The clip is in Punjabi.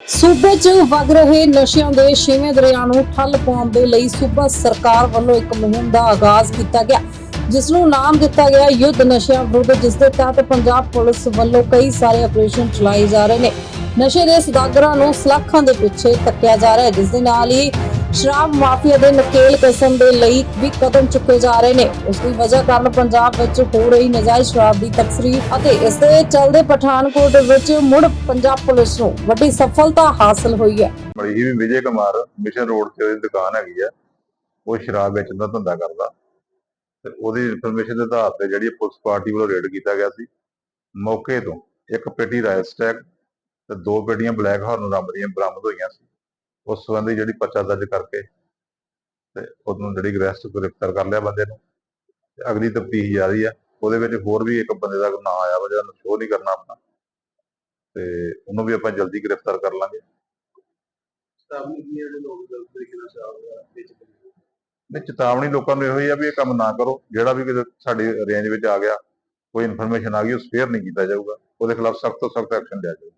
ਸੂਬੇ 'ਚ ਵਗ ਰਹੇ ਨਸ਼ਿਆਂ ਦੇ ਛੇਵੇਂ ਦਰਿਆ ਨੂੰ ਠੱਲ ਪਾਉਣ ਦੇ ਲਈ ਸੂਬਾ ਸਰਕਾਰ ਵੱਲੋਂ ਇੱਕ ਮੁਹਿੰਮ ਦਾ ਆਗਾਜ਼ ਕੀਤਾ ਗਿਆ ਜਿਸ ਨੂੰ ਨਾਮ ਦਿੱਤਾ ਗਿਆ ਯੁੱਧ ਨਸ਼ਿਆਂ ਵਿਰੁੱਧ ਜਿਸ ਦੇ ਤਹਿਤ ਪੰਜਾਬ ਪੁਲਿਸ ਵੱਲੋਂ ਕਈ ਸਾਰੇ ਆਪਰੇਸ਼ਨ ਚਲਾਏ ਜਾ ਰਹੇ ਨੇ। ਨਸ਼ੇ ਦੇ ਸਦਾਗਰਾਂ ਨੂੰ ਸਲਾਖਾਂ ਦੇ ਪਿੱਛੇ ਤੱਕਿਆ ਜਾ ਰਿਹਾ ਹੈ ਜਿਸ ਦੇ ਨਾਲ ਹੀ ਸ਼ਰਾਬ ਮਾਫੀਆ ਦੇ ਨਕੇਲ ਕਸਮ ਦੇ ਲਈ ਵੀ ਕਦਮ ਚੁੱਕੇ ਜਾ ਰਹੇ ਨੇ। ਉਸ ਦੀ ਵਜ੍ਹਾ ਕਾਰਨ ਪੰਜਾਬ ਵਿੱਚ ਹੋ ਰਹੀ ਨਜਾਇਜ਼ ਸ਼ਰਾਬ ਦੀ ਤਸਕਰੀ ਅਤੇ ਇਸ ਦੇ ਚੱਲਦੇ ਪਠਾਨਕੋਟ ਵਿੱਚ ਮੁੜ ਪੰਜਾਬ ਪੁਲਿਸ ਨੂੰ ਵੱਡੀ ਸਫਲਤਾ ਹਾਸਲ ਹੋਈ ਹੈ। ਬੜੀ ਹੀ ਵਿਜੇ ਕੁਮਾਰ ਮਿਸ਼ਨ ਰੋਡ ਤੇ ਉਹਦੀ ਦੁਕਾਨ ਹੈਗੀ ਆ। ਉਹ ਸ਼ਰਾਬ ਵੇਚਣ ਦਾ ਧੰਦਾ ਕਰਦਾ। ਤੇ ਉਹਦੀ ਇਨਫੋਰਮੇਸ਼ਨ ਦੇ ਆਧਾਰ ਤੇ ਜਿਹੜੀ ਪੁਲਿਸ ਪਾਰਟੀ ਵੱਲੋਂ ਰੇਡ ਕੀਤਾ ਗਿਆ ਸੀ, ਮੌਕੇ ਤੋਂ ਇੱਕ ਪੇਟੀ ਰਾਇਸਟੈਕ ਤੇ ਦੋ ਪੇਟੀਆਂ ਬਲੈਕ ਹਾਰਨ ਰੰਬ ਬਰਾਮਦ ਹੋਈਆਂ ਸੀ। ਉਸ ਸੰਬੰਧੀ ਜਿਹੜੀ ਪਰਚਾ ਦਰਜ ਕਰਕੇ ਤੇ ਉਹਨੂੰ ਜਿਹੜੀ ਗ੍ਰੈਸਟ ਗ੍ਰਿਫਤਾਰ ਕਰ ਲਿਆ ਬੰਦੇ ਨੂੰ। ਅਗਲੀ ਤਫਤੀਸ਼ ਜਾਰੀ ਆ। ਉਹਦੇ ਵਿੱਚ ਹੋਰ ਵੀ ਇੱਕ ਬੰਦੇ ਦਾ ਨਾਂ ਆਇਆ ਵਾ ਜਿਹਦਾ ਸ਼ੋਅ ਨਹੀਂ ਕਰਨਾ ਆਪਣਾ। ਤੇ ਉਹਨੂੰ ਵੀ ਆਪਾਂ ਜਲਦੀ ਗ੍ਰਿਫਤਾਰ ਕਰ ਲਾਂਗੇ। ਚੇਤਾਵਨੀ ਲੋਕ ਨੇ। ਨਹੀਂ ਚੇਤਾਵਨੀ ਲੋਕਾਂ ਨੂੰ ਇਹੋ ਹੀ ਆ ਵੀ ਇਹ ਕੰਮ ਨਾ ਕਰੋ। ਜਿਹੜਾ ਵੀ ਕਿਤੇ ਸਾਡੀ ਰੇਂਜ ਵਿੱਚ ਆ ਗਿਆ ਕੋਈ ਇਨਫੋਰਮੇਸ਼ਨ ਆ ਗਈ ਉਹ ਸ਼ੇਅਰ ਨਹੀਂ ਕੀਤਾ ਜਾਊਗਾ। ਉਹਦੇ ਖਿਲਾਫ ਸਖਤ ਤੋਂ ਸਖਤ ਐਕਸ਼ਨ ਲਿਆ ਜਾਊਗਾ।